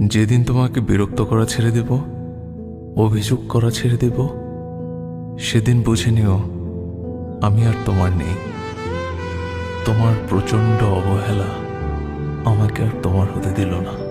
যেদিন তোমাকে বিরক্ত করা ছেড়ে দেব, অভিযোগ করা ছেড়ে দেব, সেদিন বুঝে নিও, আমি আর তোমার নেই। তোমার প্রচণ্ড অবহেলা আমাকে আর তোমার হতে দিল না।